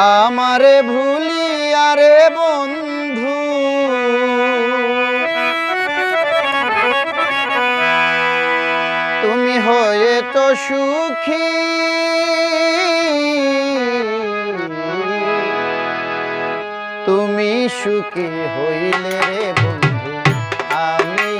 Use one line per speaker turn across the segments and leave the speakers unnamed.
আমারে ভুলি আরে বন্ধু। তুমি হয়ে তো সুখী। তুমি সুখী হইলে রে বন্ধু আমি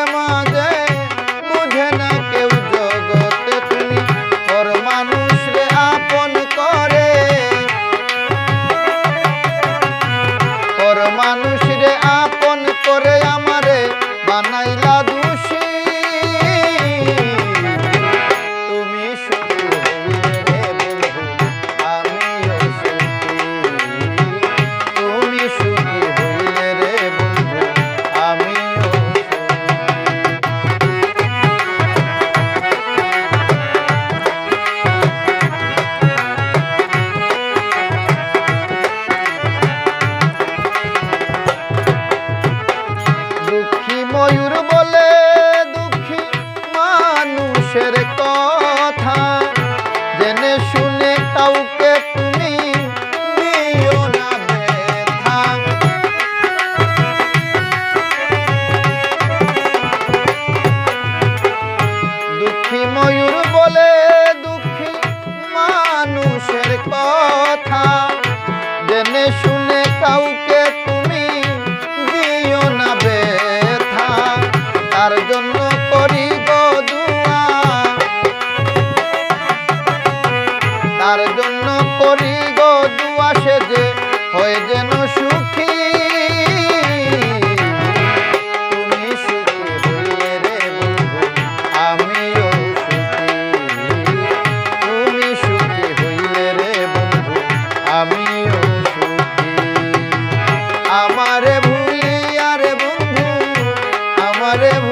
মানুষের কথা জেনে শুনে কাউকে তুমি দিও না বেথা তার জন্য করি গদুয়া তার জন্য করি গদুয়া সে যে হয়ে যেন সুখ haremos.